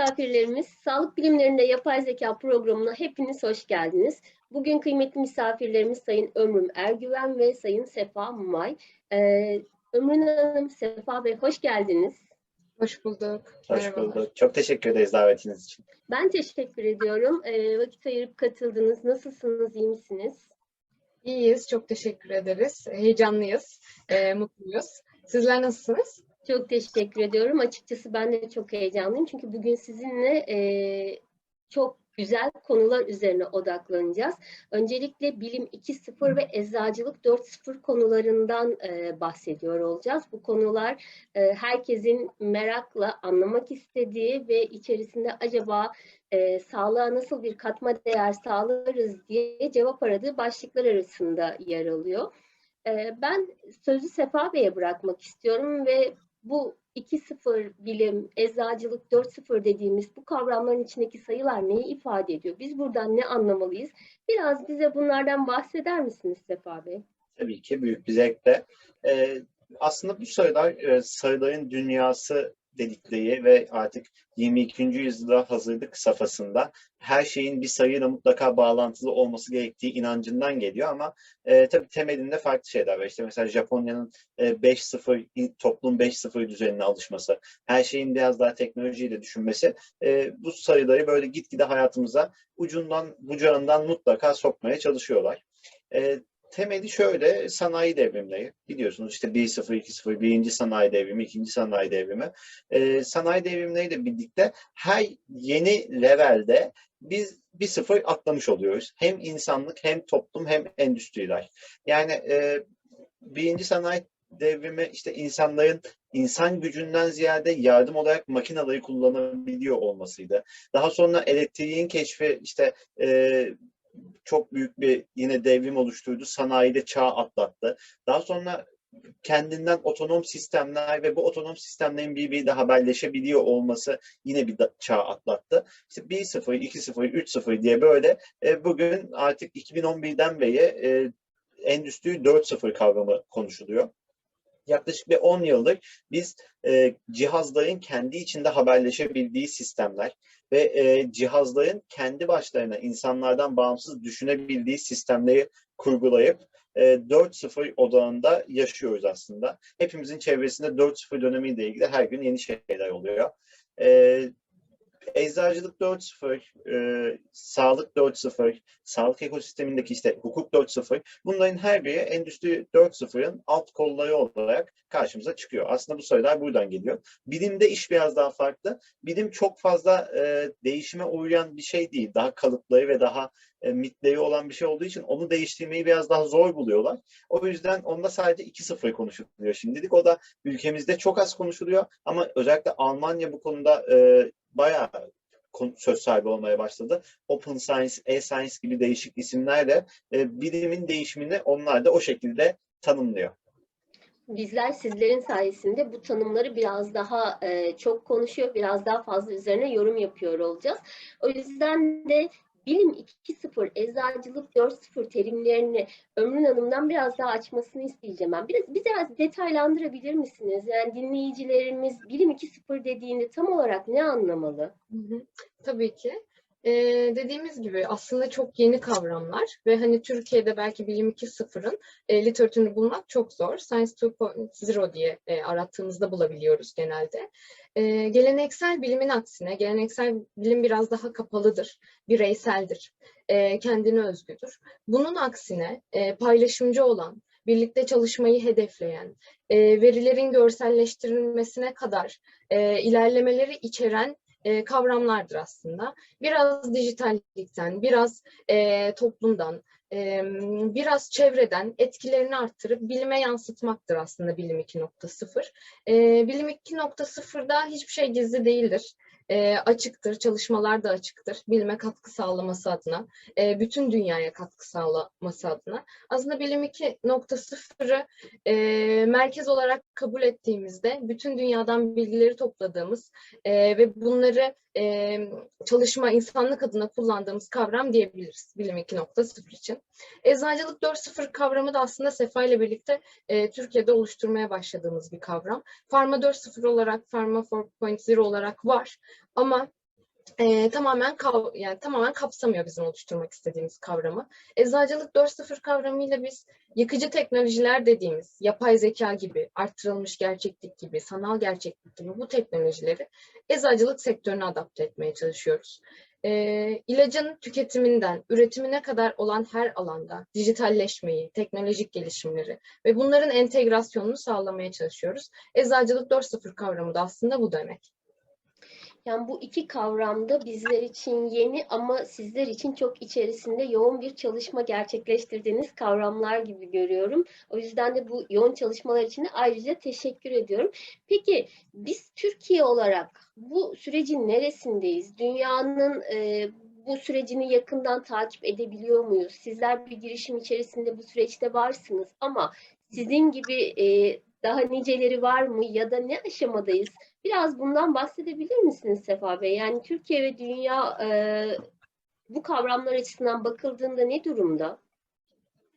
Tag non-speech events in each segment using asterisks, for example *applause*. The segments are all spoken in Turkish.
Misafirlerimiz, Sağlık Bilimlerinde Yapay Zeka programına hepiniz hoş geldiniz. Bugün kıymetli misafirlerimiz Sayın Ömrüm Ergüven ve Sayın Sefa Mumay. Ee, Ömrün Hanım, Sefa Bey hoş geldiniz. Hoş bulduk. Hoş Merhabalar. bulduk. Çok teşekkür ederiz davetiniz için. Ben teşekkür ediyorum. Ee, vakit ayırıp katıldınız. Nasılsınız, iyi misiniz? İyiyiz, çok teşekkür ederiz. Heyecanlıyız, e, mutluyuz. Sizler nasılsınız? Çok teşekkür ediyorum. Açıkçası ben de çok heyecanlıyım. Çünkü bugün sizinle e, çok güzel konular üzerine odaklanacağız. Öncelikle Bilim 2.0 ve Eczacılık 4.0 konularından e, bahsediyor olacağız. Bu konular e, herkesin merakla anlamak istediği ve içerisinde acaba e, sağlığa nasıl bir katma değer sağlarız diye cevap aradığı başlıklar arasında yer alıyor. E, ben sözü Sefa Bey'e bırakmak istiyorum ve bu 2.0 bilim, eczacılık 4.0 dediğimiz bu kavramların içindeki sayılar neyi ifade ediyor? Biz buradan ne anlamalıyız? Biraz bize bunlardan bahseder misiniz Sefa Bey? Tabii ki büyük bir zevkle. Ee, aslında bu sayılar e, sayıların dünyası dedikleri ve artık 22. yüzyılda hazırlık safhasında her şeyin bir sayıyla mutlaka bağlantılı olması gerektiği inancından geliyor ama e, tabii temelinde farklı şeyler var. İşte mesela Japonya'nın e, 5-0 in- toplum 5-0 düzenine alışması, her şeyin biraz daha teknolojiyle düşünmesi e, bu sayıları böyle gitgide hayatımıza ucundan bucağından mutlaka sokmaya çalışıyorlar. E, temeli şöyle sanayi devrimleri biliyorsunuz işte 1.0 2.0 birinci sanayi devrimi ikinci sanayi devrimi Ee, sanayi devrimleriyle birlikte her yeni levelde biz bir sıfır atlamış oluyoruz. Hem insanlık hem toplum hem endüstriler. Yani e, birinci sanayi devrimi işte insanların insan gücünden ziyade yardım olarak makineleri kullanabiliyor olmasıydı. Daha sonra elektriğin keşfi işte e, çok büyük bir yine devrim oluşturdu. Sanayide çağ atlattı. Daha sonra kendinden otonom sistemler ve bu otonom sistemlerin birbiriyle haberleşebiliyor olması yine bir çağ atlattı. İşte 1.0, 2.0, 3.0 diye böyle e, bugün artık 2011'den beri e, Endüstri 4.0 kavramı konuşuluyor. Yaklaşık bir 10 yıldır biz e, cihazların kendi içinde haberleşebildiği sistemler ve e, cihazların kendi başlarına insanlardan bağımsız düşünebildiği sistemleri kurgulayıp e, 4.0 odağında yaşıyoruz aslında. Hepimizin çevresinde 4.0 dönemiyle ilgili her gün yeni şeyler oluyor. E, Eczacılık 4.0, e, sağlık 4.0, sağlık ekosistemindeki işte hukuk 4.0 bunların her biri Endüstri 4.0'ın alt kolları olarak karşımıza çıkıyor. Aslında bu sayılar buradan geliyor. Bilimde iş biraz daha farklı. Bilim çok fazla e, değişime uğrayan bir şey değil. Daha kalıpları ve daha e, mitleri olan bir şey olduğu için onu değiştirmeyi biraz daha zor buluyorlar. O yüzden onda sadece 2.0 konuşuluyor şimdilik. O da ülkemizde çok az konuşuluyor ama özellikle Almanya bu konuda e, bayağı söz sahibi olmaya başladı. Open Science, E-Science gibi değişik isimlerle e, bilimin değişimini onlar da o şekilde tanımlıyor. Bizler sizlerin sayesinde bu tanımları biraz daha e, çok konuşuyor, biraz daha fazla üzerine yorum yapıyor olacağız. O yüzden de Bilim 2.0, Eczacılık 4.0 terimlerini Ömrün Hanım'dan biraz daha açmasını isteyeceğim ben. Biraz, biraz detaylandırabilir misiniz? Yani dinleyicilerimiz Bilim 2.0 dediğinde tam olarak ne anlamalı? Hı hı. Tabii ki. Ee, dediğimiz gibi aslında çok yeni kavramlar ve hani Türkiye'de belki Bilim 2.0'ın e, literatürünü bulmak çok zor. Science 2.0 diye e, arattığımızda bulabiliyoruz genelde. E, geleneksel bilimin aksine, geleneksel bilim biraz daha kapalıdır, bireyseldir, e, kendine özgüdür. Bunun aksine e, paylaşımcı olan, birlikte çalışmayı hedefleyen, e, verilerin görselleştirilmesine kadar e, ilerlemeleri içeren e, kavramlardır aslında. Biraz dijitallikten, biraz e, toplumdan, e, biraz çevreden etkilerini arttırıp bilime yansıtmaktır aslında Bilim 2.0. E, Bilim 2.0'da hiçbir şey gizli değildir. E, açıktır, çalışmalar da açıktır. Bilime katkı sağlaması adına, e, bütün dünyaya katkı sağlaması adına. Aslında Bilim 2.0'ı e, merkez olarak kabul ettiğimizde bütün dünyadan bilgileri topladığımız e, ve bunları e, çalışma, insanlık adına kullandığımız kavram diyebiliriz Bilim 2.0 için. Eczacılık 4.0 kavramı da aslında Sefa ile birlikte e, Türkiye'de oluşturmaya başladığımız bir kavram. Pharma 4.0 olarak, Pharma 4.0 olarak var ama e, tamamen kav yani tamamen kapsamıyor bizim oluşturmak istediğimiz kavramı. Eczacılık 4.0 kavramıyla biz yıkıcı teknolojiler dediğimiz yapay zeka gibi, arttırılmış gerçeklik gibi, sanal gerçeklik gibi bu teknolojileri eczacılık sektörüne adapte etmeye çalışıyoruz. E, ilacın tüketiminden üretimine kadar olan her alanda dijitalleşmeyi, teknolojik gelişimleri ve bunların entegrasyonunu sağlamaya çalışıyoruz. Eczacılık 4.0 kavramı da aslında bu demek. Yani bu iki kavramda bizler için yeni ama sizler için çok içerisinde yoğun bir çalışma gerçekleştirdiğiniz kavramlar gibi görüyorum. O yüzden de bu yoğun çalışmalar için de ayrıca teşekkür ediyorum. Peki biz Türkiye olarak bu sürecin neresindeyiz? Dünyanın e, bu sürecini yakından takip edebiliyor muyuz? Sizler bir girişim içerisinde bu süreçte varsınız ama sizin gibi e, daha niceleri var mı ya da ne aşamadayız? Biraz bundan bahsedebilir misiniz Sefa Bey? Yani Türkiye ve dünya e, bu kavramlar açısından bakıldığında ne durumda?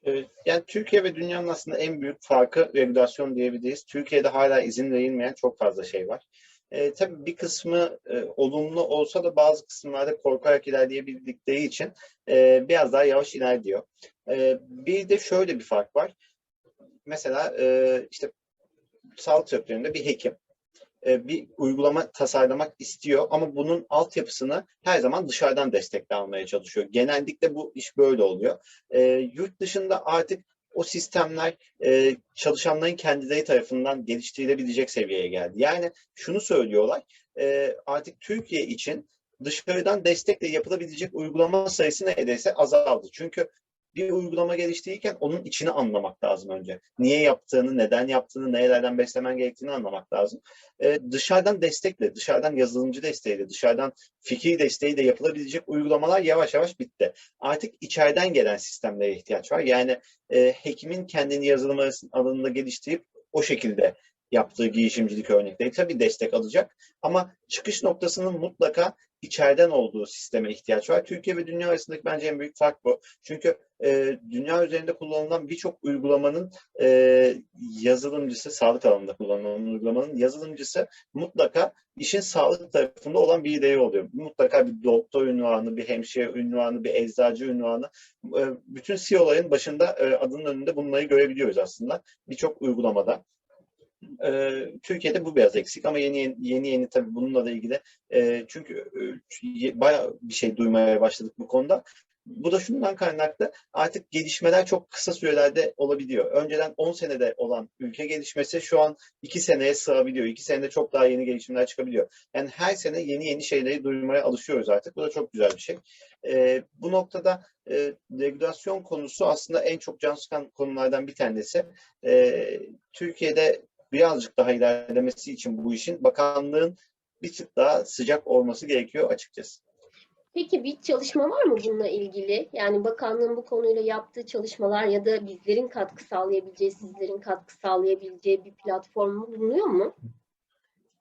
Evet, yani Türkiye ve dünyanın aslında en büyük farkı regülasyon diyebiliriz. Türkiye'de hala izin verilmeyen çok fazla şey var. E, tabii bir kısmı e, olumlu olsa da bazı kısımlarda korkarak ilerleyebildikleri için e, biraz daha yavaş ilerliyor. E, bir de şöyle bir fark var. Mesela e, işte sağlık sektöründe bir hekim e, bir uygulama tasarlamak istiyor ama bunun altyapısını her zaman dışarıdan destekle almaya çalışıyor. Genellikle bu iş böyle oluyor. E, yurt dışında artık o sistemler e, çalışanların kendileri tarafından geliştirilebilecek seviyeye geldi. Yani şunu söylüyorlar, e, artık Türkiye için dışarıdan destekle yapılabilecek uygulama sayısı neredeyse azaldı. Çünkü bir uygulama geliştirirken onun içini anlamak lazım önce. Niye yaptığını, neden yaptığını, nerelerden beslemen gerektiğini anlamak lazım. Ee, dışarıdan destekle, dışarıdan yazılımcı desteğiyle, dışarıdan fikir desteğiyle yapılabilecek uygulamalar yavaş yavaş bitti. Artık içeriden gelen sistemlere ihtiyaç var. Yani e, hekimin kendini yazılım alanında geliştirip o şekilde yaptığı girişimcilik örnekleri tabii destek alacak. Ama çıkış noktasının mutlaka içeriden olduğu sisteme ihtiyaç var. Türkiye ve dünya arasındaki bence en büyük fark bu. Çünkü e, dünya üzerinde kullanılan birçok uygulamanın e, yazılımcısı, sağlık alanında kullanılan uygulamanın yazılımcısı mutlaka işin sağlık tarafında olan bir değeri oluyor. Mutlaka bir doktor ünvanı, bir hemşire ünvanı, bir eczacı ünvanı. E, bütün CEO'ların başında e, adının önünde bunları görebiliyoruz aslında birçok uygulamada. E, Türkiye'de bu biraz eksik ama yeni yeni yeni, yeni tabii bununla da ilgili e, çünkü e, bayağı bir şey duymaya başladık bu konuda. Bu da şundan kaynaklı artık gelişmeler çok kısa sürelerde olabiliyor. Önceden 10 senede olan ülke gelişmesi şu an 2 seneye sığabiliyor. 2 senede çok daha yeni gelişimler çıkabiliyor. Yani her sene yeni yeni şeyleri duymaya alışıyoruz artık. Bu da çok güzel bir şey. E, bu noktada e, regülasyon konusu aslında en çok can sıkan konulardan bir tanesi. E, Türkiye'de birazcık daha ilerlemesi için bu işin bakanlığın bir tık daha sıcak olması gerekiyor açıkçası. Peki bir çalışma var mı bununla ilgili? Yani bakanlığın bu konuyla yaptığı çalışmalar ya da bizlerin katkı sağlayabileceği, sizlerin katkı sağlayabileceği bir platform bulunuyor mu?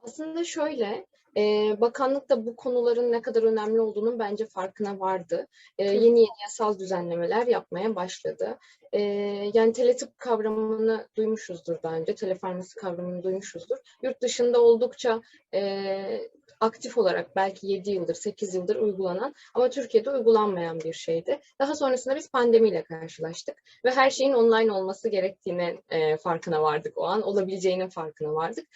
Aslında şöyle, e, bakanlık da bu konuların ne kadar önemli olduğunun bence farkına vardı. E, yeni yeni yasal düzenlemeler yapmaya başladı. E, yani teletıp kavramını duymuşuzdur daha önce, telefarmasi kavramını duymuşuzdur. Yurt dışında oldukça e, aktif olarak belki 7 yıldır, 8 yıldır uygulanan ama Türkiye'de uygulanmayan bir şeydi. Daha sonrasında biz pandemiyle karşılaştık ve her şeyin online olması gerektiğine e, farkına vardık o an, olabileceğinin farkına vardık.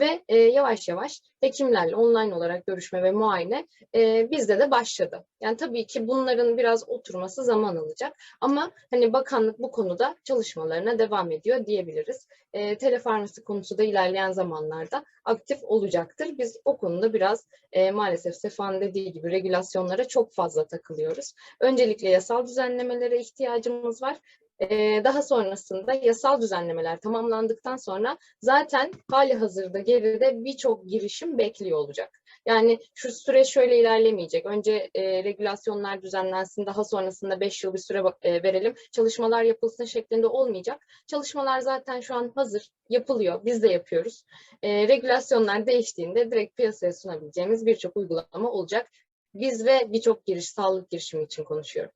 Ve e, yavaş yavaş hekimlerle online olarak görüşme ve muayene e, bizde de başladı. Yani tabii ki bunların biraz oturması zaman alacak ama hani bakanlık bu konuda çalışmalarına devam ediyor diyebiliriz. E, telefarmasi konusu da ilerleyen zamanlarda aktif olacaktır. Biz o konuda biraz e, maalesef Sefa'nın dediği gibi regülasyonlara çok fazla takılıyoruz. Öncelikle yasal düzenlemelere ihtiyacımız var. Ee, daha sonrasında yasal düzenlemeler tamamlandıktan sonra zaten hali hazırda geride birçok girişim bekliyor olacak. Yani şu süreç şöyle ilerlemeyecek. Önce e, regülasyonlar düzenlensin, daha sonrasında 5 yıl bir süre e, verelim, çalışmalar yapılsın şeklinde olmayacak. Çalışmalar zaten şu an hazır, yapılıyor, biz de yapıyoruz. E, regülasyonlar değiştiğinde direkt piyasaya sunabileceğimiz birçok uygulama olacak. Biz ve birçok giriş, sağlık girişimi için konuşuyorum.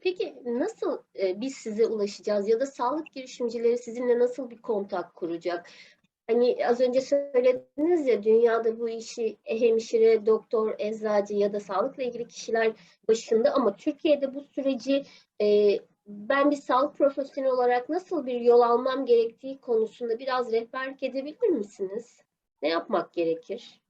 Peki nasıl e, biz size ulaşacağız ya da sağlık girişimcileri sizinle nasıl bir kontak kuracak? Hani az önce söylediniz ya dünyada bu işi hemşire, doktor, eczacı ya da sağlıkla ilgili kişiler başında ama Türkiye'de bu süreci e, ben bir sağlık profesyoneli olarak nasıl bir yol almam gerektiği konusunda biraz rehberlik edebilir misiniz? Ne yapmak gerekir?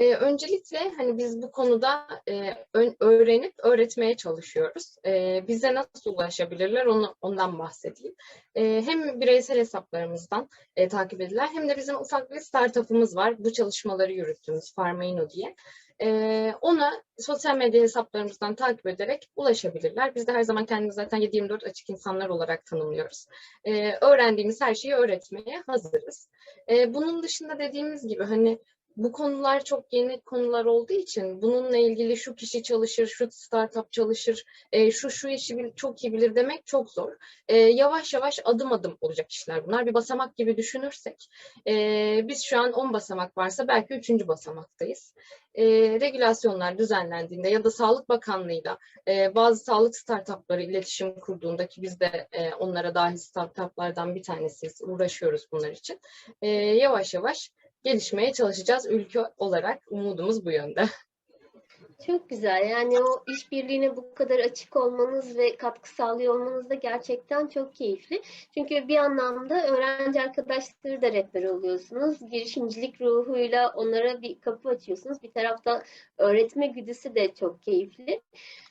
Ee, öncelikle hani biz bu konuda e, öğrenip öğretmeye çalışıyoruz. Ee, bize nasıl ulaşabilirler onu ondan bahsedeyim. Ee, hem bireysel hesaplarımızdan e, takip ediler hem de bizim ufak bir startup'ımız var. Bu çalışmaları yürüttüğümüz Pharmaino diye. Ee, ona sosyal medya hesaplarımızdan takip ederek ulaşabilirler. Biz de her zaman kendimizi zaten 7-24 açık insanlar olarak tanımlıyoruz. Ee, öğrendiğimiz her şeyi öğretmeye hazırız. Ee, bunun dışında dediğimiz gibi hani bu konular çok yeni konular olduğu için bununla ilgili şu kişi çalışır, şu startup çalışır, e, şu şu işi çok iyi bilir demek çok zor. E, yavaş yavaş adım adım olacak işler bunlar. Bir basamak gibi düşünürsek e, biz şu an 10 basamak varsa belki 3. basamaktayız. E, regülasyonlar düzenlendiğinde ya da Sağlık Bakanlığı'yla e, bazı sağlık startupları iletişim kurduğunda ki biz de e, onlara dahil startuplardan bir tanesiyiz, uğraşıyoruz bunlar için. E, yavaş yavaş gelişmeye çalışacağız ülke olarak. Umudumuz bu yönde. Çok güzel. Yani o işbirliğine bu kadar açık olmanız ve katkı sağlıyor olmanız da gerçekten çok keyifli. Çünkü bir anlamda öğrenci arkadaşları da rehber oluyorsunuz. Girişimcilik ruhuyla onlara bir kapı açıyorsunuz. Bir taraftan öğretme güdüsü de çok keyifli.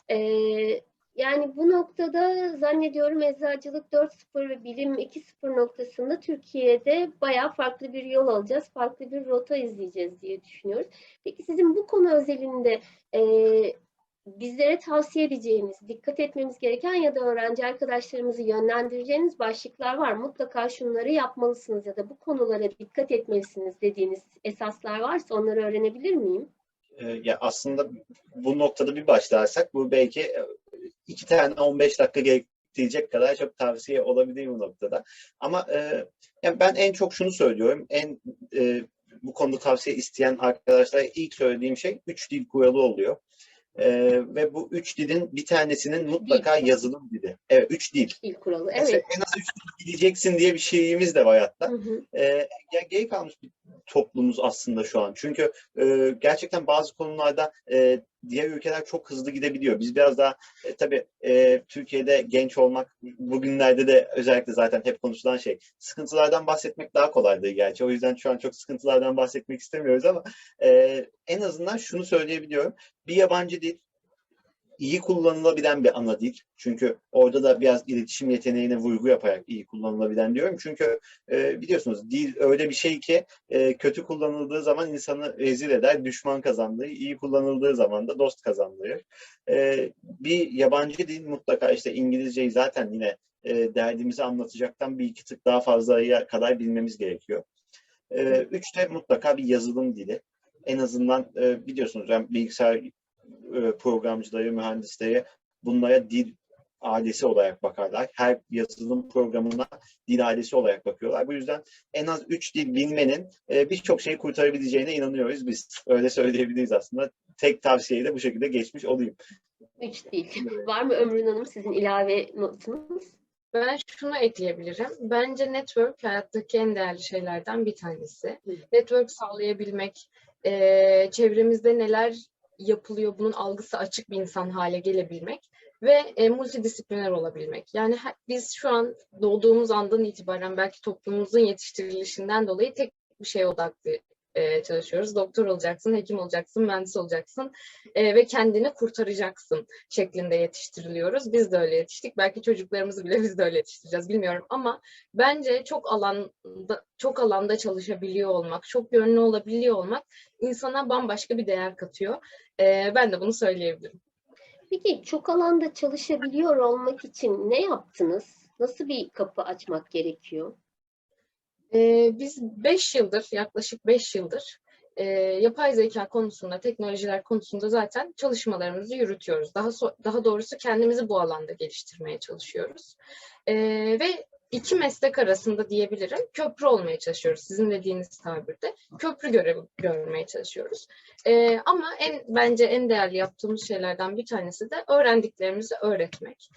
Ee, yani bu noktada zannediyorum Eczacılık 4.0 ve Bilim 2.0 noktasında Türkiye'de bayağı farklı bir yol alacağız, farklı bir rota izleyeceğiz diye düşünüyoruz. Peki sizin bu konu özelinde e, bizlere tavsiye edeceğiniz, dikkat etmemiz gereken ya da öğrenci arkadaşlarımızı yönlendireceğiniz başlıklar var. Mutlaka şunları yapmalısınız ya da bu konulara dikkat etmelisiniz dediğiniz esaslar varsa onları öğrenebilir miyim? Ee, ya aslında bu noktada bir başlarsak bu belki e, iki tane 15 dakika gerektirecek kadar çok tavsiye olabilir bu noktada. Ama e, yani ben en çok şunu söylüyorum. En e, bu konuda tavsiye isteyen arkadaşlara ilk söylediğim şey üç dil kuralı oluyor. E, ve bu üç dilin bir tanesinin mutlaka yazılım dili. Evet, üç dil. İlk kuralı. Mesela Evet. En az üç dil bileceksin diye bir şeyimiz de var hatta. Hı hı. E, ya geri kalmış bir toplumuz aslında şu an. Çünkü e, gerçekten bazı konularda e, diğer ülkeler çok hızlı gidebiliyor. Biz biraz daha e, tabii e, Türkiye'de genç olmak bugünlerde de özellikle zaten hep konuşulan şey. Sıkıntılardan bahsetmek daha kolaydır gerçi. O yüzden şu an çok sıkıntılardan bahsetmek istemiyoruz ama e, en azından şunu söyleyebiliyorum. Bir yabancı dil iyi kullanılabilen bir ana dil. Çünkü orada da biraz iletişim yeteneğine vurgu yaparak iyi kullanılabilen diyorum. Çünkü e, biliyorsunuz dil öyle bir şey ki e, kötü kullanıldığı zaman insanı rezil eder, düşman kazandırır. İyi kullanıldığı zaman da dost kazandırır. E, bir yabancı dil mutlaka işte İngilizceyi zaten yine e, derdimizi anlatacaktan bir iki tık daha fazlaya kadar bilmemiz gerekiyor. E, üç mutlaka bir yazılım dili. En azından e, biliyorsunuz yani bilgisayar e, programcıları, mühendisleri bunlara dil ailesi olarak bakarlar. Her yazılım programına dil ailesi olarak bakıyorlar. Bu yüzden en az üç dil bilmenin e, birçok şeyi kurtarabileceğine inanıyoruz biz. *laughs* Öyle söyleyebiliriz aslında. Tek tavsiyeyi de bu şekilde geçmiş olayım. Üç değil. Var mı Ömrün Hanım sizin ilave notunuz? Ben şunu ekleyebilirim. Bence network hayattaki en değerli şeylerden bir tanesi. Network sağlayabilmek, eee, çevremizde neler yapılıyor bunun algısı açık bir insan hale gelebilmek ve e, multidisipliner olabilmek. Yani he- biz şu an doğduğumuz andan itibaren belki toplumumuzun yetiştirilişinden dolayı tek bir şeye odaklı e, çalışıyoruz. Doktor olacaksın, hekim olacaksın, mühendis olacaksın e, ve kendini kurtaracaksın şeklinde yetiştiriliyoruz. Biz de öyle yetiştik. Belki çocuklarımızı bile biz de öyle yetiştireceğiz bilmiyorum ama bence çok alanda çok alanda çalışabiliyor olmak, çok yönlü olabiliyor olmak insana bambaşka bir değer katıyor. E, ben de bunu söyleyebilirim. Peki çok alanda çalışabiliyor olmak için ne yaptınız? Nasıl bir kapı açmak gerekiyor? Ee, biz 5 yıldır, yaklaşık 5 yıldır e, yapay zeka konusunda, teknolojiler konusunda zaten çalışmalarımızı yürütüyoruz. Daha so- daha doğrusu kendimizi bu alanda geliştirmeye çalışıyoruz. E, ve iki meslek arasında diyebilirim köprü olmaya çalışıyoruz. Sizin dediğiniz tabirde köprü görevi görmeye çalışıyoruz. E, ama en bence en değerli yaptığımız şeylerden bir tanesi de öğrendiklerimizi öğretmek.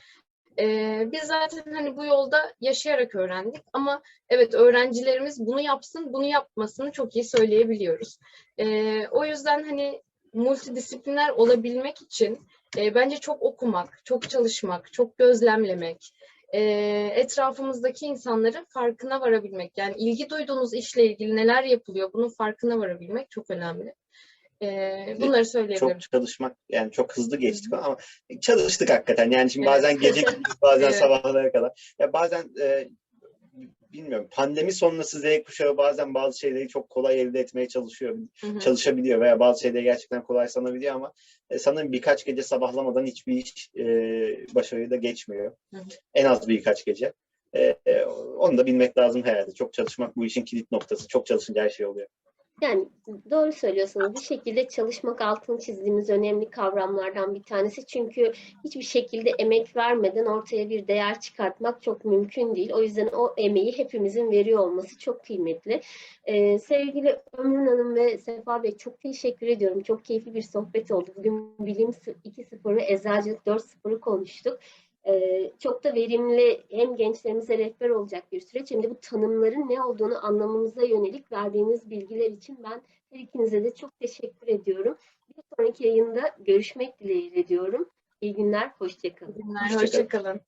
E, biz zaten hani bu yolda yaşayarak öğrendik ama evet öğrencilerimiz bunu yapsın, bunu yapmasını çok iyi söyleyebiliyoruz. E, o yüzden hani multidisipliner olabilmek için e, bence çok okumak, çok çalışmak, çok gözlemlemek, e, etrafımızdaki insanların farkına varabilmek. Yani ilgi duyduğunuz işle ilgili neler yapılıyor bunun farkına varabilmek çok önemli. E, bunları söyleyebilirim. Çok çalışmak yani çok hızlı geçtik ama çalıştık hakikaten. Yani şimdi bazen gece *laughs* bazen Evet. sabahlara kadar. Ya bazen e, bilmiyorum pandemi sonrası Z kuşağı bazen bazı şeyleri çok kolay elde etmeye çalışıyor, çalışabiliyor veya bazı şeyleri gerçekten kolay sanabiliyor ama e, sanırım birkaç gece sabahlamadan hiçbir iş e, başarıyla geçmiyor. Hı hı. En az birkaç gece. E, e, onu da bilmek lazım herhalde. Çok çalışmak bu işin kilit noktası. Çok çalışınca her şey oluyor. Yani doğru söylüyorsunuz. Bir şekilde çalışmak altını çizdiğimiz önemli kavramlardan bir tanesi. Çünkü hiçbir şekilde emek vermeden ortaya bir değer çıkartmak çok mümkün değil. O yüzden o emeği hepimizin veriyor olması çok kıymetli. Ee, sevgili Ömrün Hanım ve Sefa Bey çok teşekkür ediyorum. Çok keyifli bir sohbet oldu. Bugün Bilim 2.0 ve Eczacılık 4.0'ı konuştuk. Ee, çok da verimli hem gençlerimize rehber olacak bir süreç hem de bu tanımların ne olduğunu anlamamıza yönelik verdiğiniz bilgiler için ben her ikinize de çok teşekkür ediyorum. Bir sonraki yayında görüşmek dileğiyle diyorum. İyi günler, hoşçakalın. Günler, Hoşça kalın. hoşça kalın.